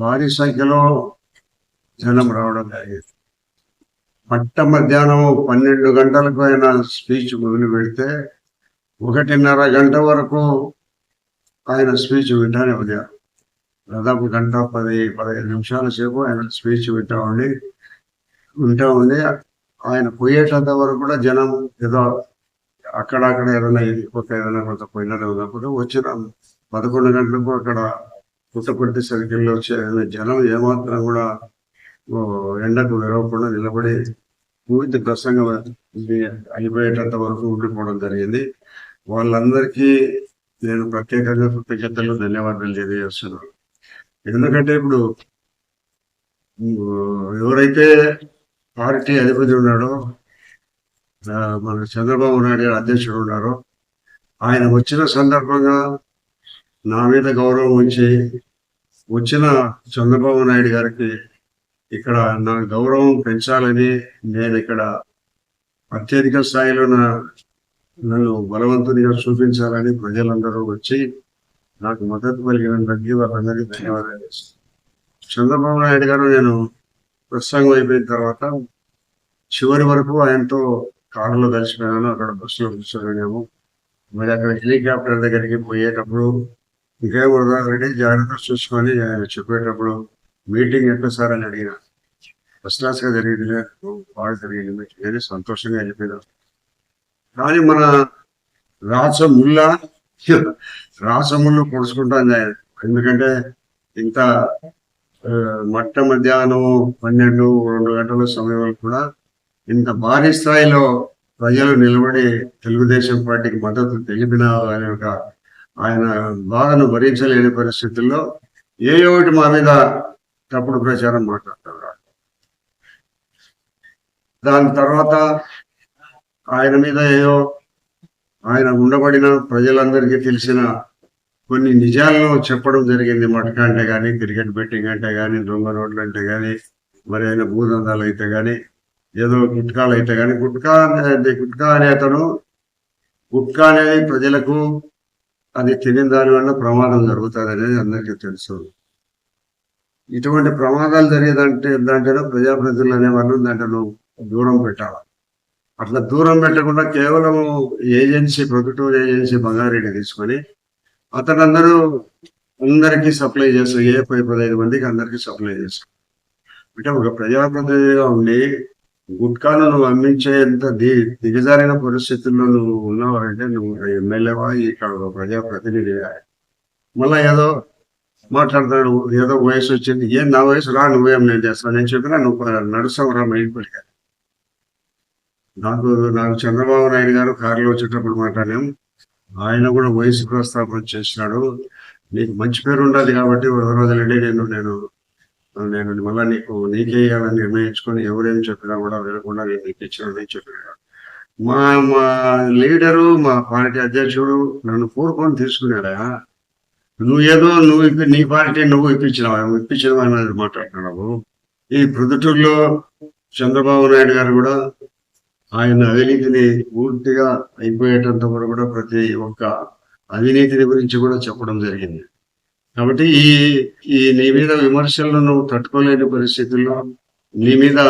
భారీ సంఖ్యలో జనం రావడం జరిగింది. పట్ట మధ్యాహ్నం పన్నెండు గంటలకు ఆయన స్పీచ్ మొదలు పెడితే ఒకటిన్నర గంట వరకు ఆయన స్పీచ్ వింటానే ఉదయం. దాదాపు గంట పది పదిహేను నిమిషాల సేపు ఆయన స్పీచ్ వింటా ఉండి వింటా ఉంది ఆయన పోయేటంత వరకు కూడా జనం ఏదో అక్కడక్కడ ఏదైనా ఒక ఏదైనా కొంత పోయినది ఉన్నప్పుడు వచ్చిన పదకొండు గంటలకు అక్కడ పుట్టపర్తి సర్కిల్లో వచ్చే జనం ఏమాత్రం కూడా ఓ ఎండకు విరవకుండా నిలబడి పూర్తి ప్రసంగం అయిపోయేటంత వరకు ఉండిపోవడం జరిగింది. వాళ్ళందరికీ నేను ప్రత్యేకంగా కృతజ్ఞతలు ధన్యవాదాలు తెలియజేస్తున్నాను. ఎందుకంటే ఇప్పుడు ఎవరైతే పార్టీ అధిపతి ఉన్నాడో మన చంద్రబాబు నాయుడు గారు అధ్యక్షుడు ఉన్నారో ఆయన వచ్చిన సందర్భంగా నా మీద గౌరవం ఉంచి వచ్చిన చంద్రబాబు నాయుడు గారికి ఇక్కడ నా గౌరవం పెంచాలని నేను ఇక్కడ అత్యధిక స్థాయిలో నన్ను బలవంతునిగా చూపించాలని ప్రజలందరూ వచ్చి నాకు మద్దతు పలికినందుకు వాళ్ళందరికీ ధన్యవాదాలు చంద్రబాబు నాయుడు గారు నేను ప్రసంగం అయిపోయిన తర్వాత చివరి వరకు ఆయనతో కారులో కలిసిపోయాను. అక్కడ బస్సులో కూర్చోలేము మరి అక్కడ హెలికాప్టర్ దగ్గరికి పోయేటప్పుడు ఇంకేం ఉదాహరణ జాగ్రత్త చూసుకొని ఆయన చెప్పేటప్పుడు మీటింగ్ ఎట్లా సార్ అని అడిగిన. ఫస్ట్ క్లాస్గా జరిగింది బాగా జరిగింది. నేను సంతోషంగా చెప్పిన కానీ మన రాసముల్ల రాసముళ్ళు పొడుచుకుంటాను ఎందుకంటే ఇంత మొట్ట మట్ట మధ్యాహ్నం పన్నెండు రెండు గంటల సమయంలో కూడా ఇంత భారీ స్థాయిలో ప్రజలు నిలబడి తెలుగుదేశం పార్టీకి మద్దతు తెలిపిన అనే యొక్క ఆయన బాధను భరించలేని పరిస్థితుల్లో ఏ ఒకటి మా మీద తప్పుడు ప్రచారం మాట్లాడతారు దాని తర్వాత ఆయన మీద ఏదో ఆయన ఉండబడిన ప్రజలందరికీ తెలిసిన కొన్ని నిజాలను చెప్పడం జరిగింది. మటక అంటే కానీ క్రికెట్ బెట్టింగ్ అంటే కానీ దొంగ రోడ్లు అంటే కానీ మరి ఆయన భూదందాలు అయితే కానీ ఏదో గుట్కాలు అయితే కానీ గుట్కా గుట్కా అనే అతను గుట్కా అనేది ప్రజలకు అది తినే దాని వల్ల ప్రమాదం జరుగుతుంది అనేది అందరికీ తెలుసు. ఇటువంటి ప్రమాదాలు జరిగేదంటే దాంట్లో ప్రజాప్రతినిధులు అనే దాంట్లో దూరం పెట్టాలి. అట్లా దూరం పెట్టకుండా కేవలం ఏజెన్సీ ప్రభుత్వ ఏజెన్సీ బంగారెడ్డి తీసుకొని అతను అందరూ అందరికీ సప్లై చేస్తారు ఏ పది పదహైదు మందికి అందరికీ సప్లై చేస్తారు అంటే ఒక ప్రజాప్రతినిధిగా ఉండి గుట్కాను నువ్వు అమ్మించేంత ది దిగజారిన పరిస్థితుల్లో నువ్వు ఉన్నావంటే నువ్వు ఎమ్మెల్యేవా ఇక్కడ ప్రజాప్రతినిధివా ప్రజాప్రతినిధిగా మళ్ళా ఏదో మాట్లాడతాడు ఏదో వయసు వచ్చింది. ఏం నా వయసు? రా నువ్వేం నేను చేస్తాను నేను చెప్పినా నువ్వు నడుస్తావురా రా మైండ్ నాకు నాకు చంద్రబాబు నాయుడు గారు కారులో వచ్చేటప్పుడు మాట్లాడాం ఆయన కూడా వయసు ప్రస్తాపన చేసినాడు. నీకు మంచి పేరు ఉండాలి కాబట్టి ఒక రోజులండి నేను నేను నేను మళ్ళీ నీకు నీకే అని నిర్ణయించుకొని ఎవరేం చెప్పినా కూడా వినకుండా నేను నీకు ఇచ్చిన చెప్పినా మా మా లీడరు మా పార్టీ అధ్యక్షుడు నన్ను కోరుకొని తీసుకున్నాడా? నువ్వు ఏదో నువ్వు ఇప్పి నీ పార్టీ నువ్వు ఇప్పించినావా? ఇప్పించినవా అనేది మాట్లాడుతున్నావు? ఈ ప్రొద్దుటూరులో చంద్రబాబు నాయుడు గారు కూడా ఆయన అవినీతిని పూర్తిగా అయిపోయేటంత వరకు కూడా ప్రతి ఒక్క అవినీతిని గురించి కూడా చెప్పడం జరిగింది. కాబట్టి ఈ ఈ నీ మీద విమర్శలను నువ్వు తట్టుకోలేని పరిస్థితుల్లో నీ మీద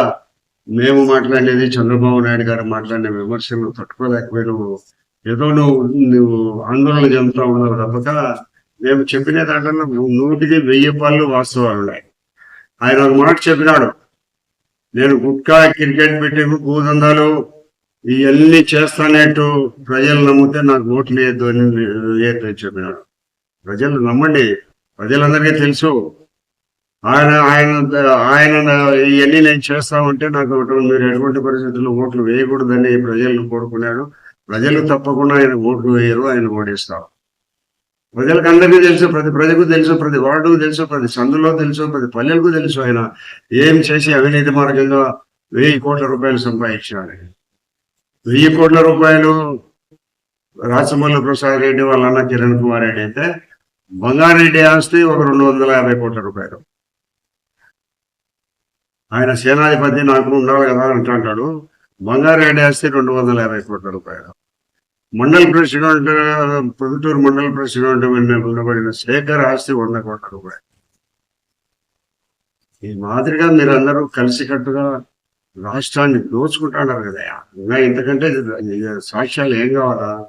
మేము మాట్లాడేది చంద్రబాబు నాయుడు గారు మాట్లాడిన విమర్శలను తట్టుకోలేకపోయి నువ్వు ఏదో నువ్వు నువ్వు ఆందోళన చెందుతా ఉన్నావు తప్పక. మేము చెప్పిన దాంట్లో నూటికి వెయ్యి పాళ్ళు వాస్తవాలు ఉన్నాయి. ఆయన ఒక మాట చెప్పినాడు. నేను గుట్కా క్రికెట్ పెట్టి భూదందాలు ఇవన్నీ చేస్తానేట్టు ప్రజలు నమ్మితే నాకు ఓట్లు వేయద్దు అని చెప్పినాడు. ప్రజలు నమ్మండి. ప్రజలందరికీ తెలుసు. ఆయన ఆయన ఆయన ఇవన్నీ నేను చేస్తా ఉంటే నాకు మీరు ఎటువంటి పరిస్థితుల్లో ఓట్లు వేయకూడదని ప్రజలను కోరుకున్నాడు ప్రజలు తప్పకుండా ఆయన ఓట్లు వేయరు ఆయన ఓడిస్తారు ప్రజలకు అందరికీ తెలుసు ప్రతి ప్రజకు తెలుసు ప్రతి వార్డుకు తెలుసు ప్రతి సందులో తెలుసు ప్రతి పల్లెలకు తెలుసు ఆయన. ఏం చేసి అవినీతి మార్గంగా వెయ్యి కోట్ల రూపాయలు సంపాదించాడు. వెయ్యి కోట్ల రూపాయలు రాచమల్లి ప్రసాద్ రెడ్డి వాళ్ళ అన్న కిరణ్ కుమార్ రెడ్డి అయితే బంగారెడ్డి ఆస్తి ఒక రెండు వందల యాభై కోట్ల రూపాయలు. ఆయన సేనాధిపతి నాకు ఉండాలి కదా అంటుంటాడు బంగారెడ్డి ఆస్తి రెండు వందల యాభై కోట్ల రూపాయలు. మండల్ ప్రెసిడెంట్ పొద్దుటూరు మండల్ ప్రెసిడెంట్ ఉండబడిన శేఖర్ ఆస్తి వంద కోట్ల రూపాయలు. ఈ మాదిరిగా మీరందరూ కలిసికట్టుగా రాష్ట్రాన్ని దోచుకుంటున్నారు కదా. ఇంకా ఇంతకంటే సాక్ష్యాలు ఏం కావాలా?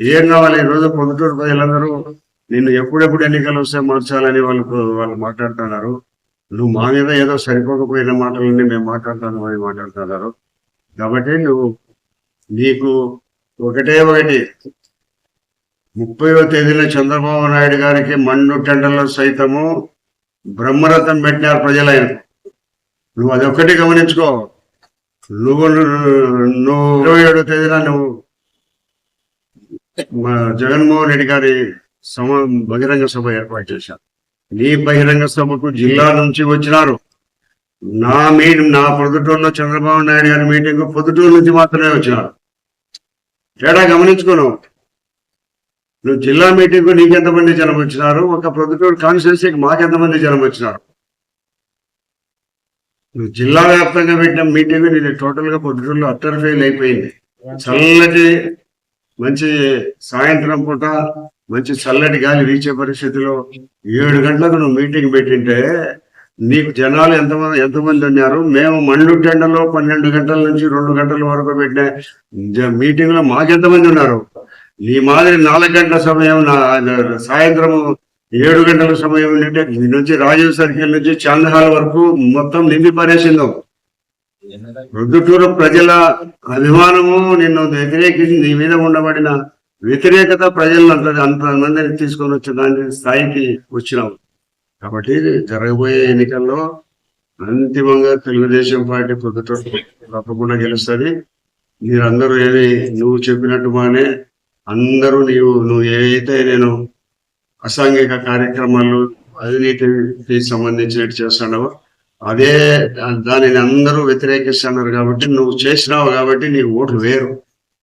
ఏం కావాలి? ఈరోజు పొద్దుటూరు ప్రజలందరూ నిన్ను ఎప్పుడెప్పుడు ఎన్నికలు వస్తే మార్చాలని వాళ్ళకు వాళ్ళు మాట్లాడుతున్నారు. నువ్వు మా మీద ఏదో సరిపోకపోయిన మాటలన్నీ మేము మాట్లాడుతాను అని మాట్లాడుతున్నారు. కాబట్టి నువ్వు నీకు ఒకటే ఒకటి. ముప్పైవ తేదీన చంద్రబాబు నాయుడు గారికి మన్ను టెండర్లో సైతము బ్రహ్మరథం పెట్టినారు ప్రజలైన. నువ్వు అదొక్కటి గమనించుకో. నువ్వు నువ్వు ఇరవై ఏడో తేదీన నువ్వు మా జగన్మోహన్ రెడ్డి గారి సమ బహిరంగ సభ ఏర్పాటు చేశారు. నీ బహిరంగ సభకు జిల్లా నుంచి వచ్చినారు. నా మీ నా పొద్దుటూరులో చంద్రబాబు నాయుడు గారి మీటింగ్ పొద్దుటూరు నుంచి మాత్రమే వచ్చినారు. తేడా గమనించుకోను. నువ్వు జిల్లా మీటింగ్ నీకెంతమంది జనం వచ్చినారు? ఒక పొద్దుటూరు కాన్స్టిట్యున్సీకి మాకెంతమంది జనం వచ్చినారు? నువ్వు జిల్లా వ్యాప్తంగా పెట్టిన మీటింగ్ నీది టోటల్గా పొద్దుటూరులో అట్టర్ ఫెయిల్ అయిపోయింది. చల్లటి మంచి సాయంత్రం పూట మంచి చల్లటి గాలి వీచే పరిస్థితిలో ఏడు గంటలకు నువ్వు మీటింగ్ పెట్టింటే నీకు జనాలు ఎంతమంది ఎంతమంది ఉన్నారు? మేము మండు టెండలో పన్నెండు గంటల నుంచి రెండు గంటల వరకు పెట్టిన జ- మీటింగ్లో మాకెంతమంది ఉన్నారు? నీ మాదిరి నాలుగు గంటల సమయం నా- సాయంత్రం ఏడు గంటల సమయం ఉంటే ఈ నుంచి రాజీవ్ సర్కిల్ నుంచి చాందహాల్ వరకు మొత్తం నిండి పారేసిందో. రుద్దుటూరు ప్రజల అభిమానము నిన్ను వ్యతిరేకించి నీ మీద ఉండబడిన వ్యతిరేకత ప్రజలను అంత అంతమందిని తీసుకొని వచ్చిన దాని స్థాయికి వచ్చినాం. కాబట్టి జరగబోయే ఎన్నికల్లో అంతిమంగా తెలుగుదేశం పార్టీ పొద్దుటూరు తప్పకుండా గెలుస్తుంది. మీరందరూ ఏమి నువ్వు చెప్పినట్టు బానే అందరూ నీవు నువ్వు ఏదైతే నేను అసాంఘిక కార్యక్రమాలు అవినీతికి సంబంధించినట్టు చేస్తున్నావో అదే దానిని అందరూ వ్యతిరేకిస్తున్నారు కాబట్టి నువ్వు చేసినావు కాబట్టి నీ ఓట్లు వేరు.